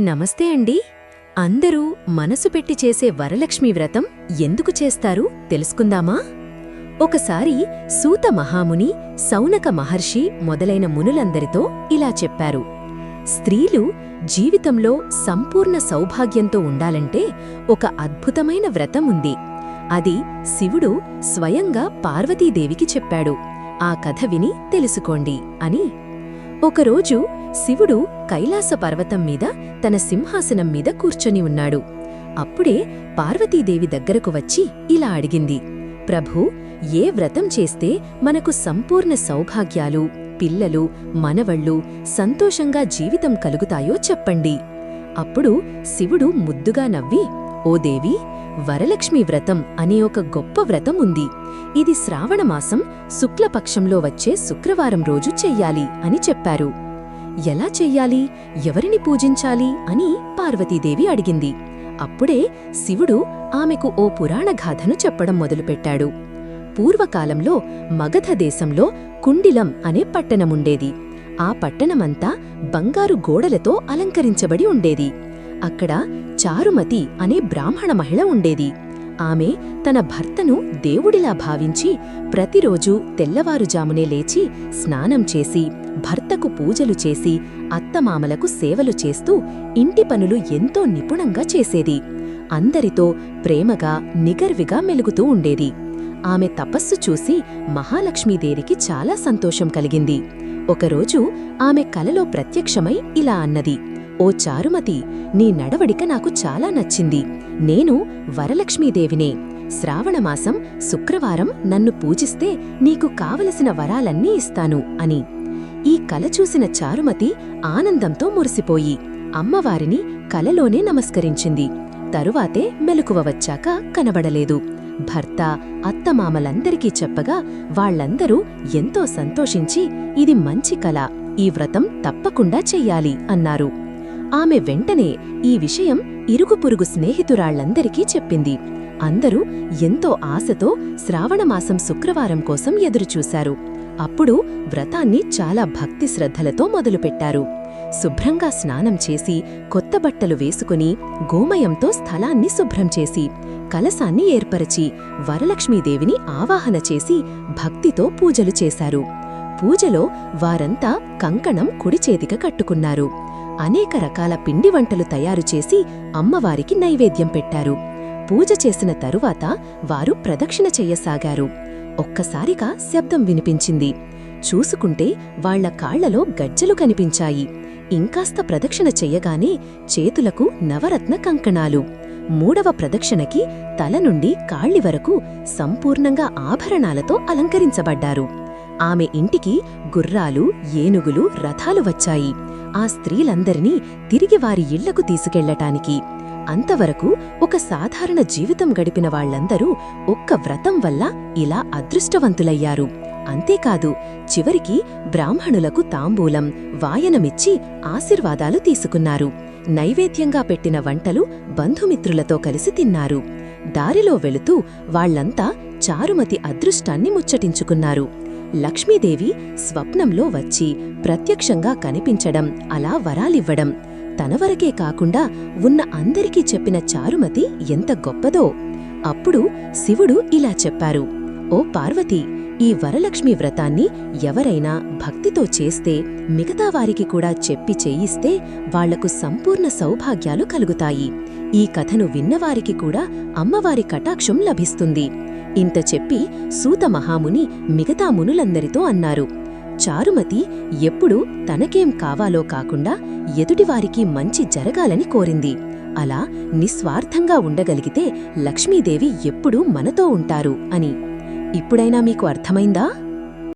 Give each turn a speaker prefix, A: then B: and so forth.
A: నమస్తే అండి. అందరూ మనసు పెట్టి చేసే వరలక్ష్మి వ్రతం ఎందుకు చేస్తారు తెలుసుకుందామా? ఒకసారి సూత మహాముని సౌనక మహర్షి మొదలైన మునులందరితో ఇలా చెప్పారు. స్త్రీలు జీవితంలో సంపూర్ణ సౌభాగ్యంతో ఉండాలంటే ఒక అద్భుతమైన వ్రతం ఉంది. అది శివుడు స్వయంగా పార్వతీదేవికి చెప్పాడు. ఆ కథ విని తెలుసుకోండి అని ఒకరోజు శివుడు కైలాస పర్వతం మీద తన సింహాసనం మీద కూర్చొని ఉన్నాడు. అప్పుడే పార్వతీదేవి దగ్గరకు వచ్చి ఇలా అడిగింది ప్రభూ ఏ వ్రతం చేస్తే మనకు సంపూర్ణ సౌభాగ్యాలు పిల్లలు మనవళ్ళు సంతోషంగా జీవితం కలుగుతాయో చెప్పండి. అప్పుడు శివుడు ముద్దుగా నవ్వి ఓ దేవి వరలక్ష్మి వ్రతం అనే ఒక గొప్ప వ్రతం ఉంది. ఇది శ్రావణమాసం శుక్లపక్షంలో వచ్చే శుక్రవారం రోజు చెయ్యాలి అని చెప్పారు. ఎలా చెయ్యాలి? ఎవరిని పూజించాలి? అని పార్వతీదేవి అడిగింది. అప్పుడే శివుడు ఆమెకు ఓ పురాణగాథను చెప్పడం మొదలుపెట్టాడు. పూర్వకాలంలో మగధ దేశంలో కుండిలం అనే పట్టణముండేది ఆ పట్టణమంతా బంగారు గోడలతో అలంకరించబడి ఉండేది. అక్కడ చారుమతి అనే బ్రాహ్మణ మహిళ ఉండేది. ఆమె తన భర్తను దేవుడిలా భావించి ప్రతిరోజూ తెల్లవారుజామునే లేచి స్నానం చేసి భర్తకు పూజలు చేసి అత్తమామలకు సేవలు చేస్తూ ఇంటి పనులు ఎంతో నిపుణంగా చేసేది. అందరితో ప్రేమగా నిగర్విగా మెలుగుతూ ఉండేది. ఆమె తపస్సు చూసి మహాలక్ష్మీదేవికి చాలా సంతోషం కలిగింది. ఒకరోజు ఆమె కలలో ప్రత్యక్షమై ఇలా అన్నది ఓ చారుమతి నీ నడవడిక నాకు చాలా నచ్చింది. నేను వరలక్ష్మీదేవినే. శ్రావణమాసం శుక్రవారం నన్ను పూజిస్తే నీకు కావలసిన వరాలన్నీ ఇస్తాను అని. ఈ కల చూసిన చారుమతి ఆనందంతో మురిసిపోయి అమ్మవారిని కలలోనే నమస్కరించింది. తరువాతే మెలకువ వచ్చాక కనబడలేదు. భర్త అత్తమామలందరికీ చెప్పగా వాళ్ళందరూ ఎంతో సంతోషించి ఇది మంచి కల. ఈ వ్రతం తప్పకుండా చెయ్యాలి అన్నారు. ఆమె వెంటనే ఈ విషయం ఇరుగుపురుగు స్నేహితురాళ్ళందరికీ చెప్పింది. అందరూ ఎంతో ఆశతో శ్రావణమాసం శుక్రవారం కోసం ఎదురుచూశారు. అప్పుడు వ్రతాన్ని చాలా భక్తి శ్రద్ధలతో మొదలుపెట్టారు. శుభ్రంగా స్నానం చేసి కొత్త బట్టలు వేసుకుని గోమయంతో స్థలాన్ని శుభ్రం చేసి కలసాన్ని ఏర్పరచి వరలక్ష్మీదేవిని ఆవాహన చేసి భక్తితో పూజలు చేశారు. పూజలో వారంతా కంకణం కుడిచేతిక కట్టుకున్నారు. అనేక రకాల పిండి వంటలు తయారు చేసి అమ్మవారికి నైవేద్యం పెట్టారు. పూజ చేసిన తరువాత వారు ప్రదక్షిణ చెయ్యసాగారు ఒక్కసారిగా శబ్దం వినిపించింది. చూసుకుంటే వాళ్ళ కాళ్ళలో గజ్జలు కనిపించాయి. ఇంకాస్త ప్రదక్షిణ చెయ్యగానే చేతులకు నవరత్న కంకణాలు. మూడవ ప్రదక్షిణకి తల నుండి కాళ్ళి వరకు సంపూర్ణంగా ఆభరణాలతో అలంకరించబడ్డారు. ఆమె ఇంటికి గుర్రాలు ఏనుగులు రథాలు వచ్చాయి. ఆ స్త్రీలందరినీ తిరిగి వారి ఇళ్ళకు తీసుకెళ్ళటానికి. అంతవరకు ఒక సాధారణ జీవితం గడిపిన వాళ్ళందరూ ఒక్క వ్రతం వల్ల ఇలా అదృష్టవంతులయ్యారు. అంతేకాదు చివరికి బ్రాహ్మణులకు తాంబూలం వాయనమిచ్చి ఆశీర్వాదాలు తీసుకున్నారు. నైవేద్యంగా పెట్టిన వంటలు బంధుమిత్రులతో కలిసి తిన్నారు. దారిలో వెళుతూ వాళ్ళంతా చారుమతి అదృష్టాన్ని ముచ్చటించుకున్నారు. లక్ష్మీదేవి స్వప్నంలో వచ్చి ప్రత్యక్షంగా కనిపించడం అలా వరాలివ్వడం. తనవరకే కాకుండా ఉన్న అందరికీ చెప్పిన చారుమతి ఎంత గొప్పదో. అప్పుడు శివుడు ఇలా చెప్పారు ఓ పార్వతి ఈ వరలక్ష్మి వ్రతాన్ని ఎవరైనా భక్తితో చేస్తే మిగతా వారికి కూడా చెప్పి చేయిస్తే వాళ్ళకు సంపూర్ణ సౌభాగ్యాలు కలుగుతాయి. ఈ కథను విన్నవారికి కూడా అమ్మవారి కటాక్షం లభిస్తుంది. ఇంత చెప్పి సూత మహాముని మిగతా మునులందరితో అన్నారు చారుమతి ఎప్పుడూ తనకేం కావాలో కాకుండా ఎదుటివారికి మంచి జరగాలని కోరింది. అలా నిస్వార్థంగా ఉండగలిగితే లక్ష్మీదేవి ఎప్పుడూ మనతో ఉంటారు అని. ఇప్పుడైనా మీకు అర్థమైందా?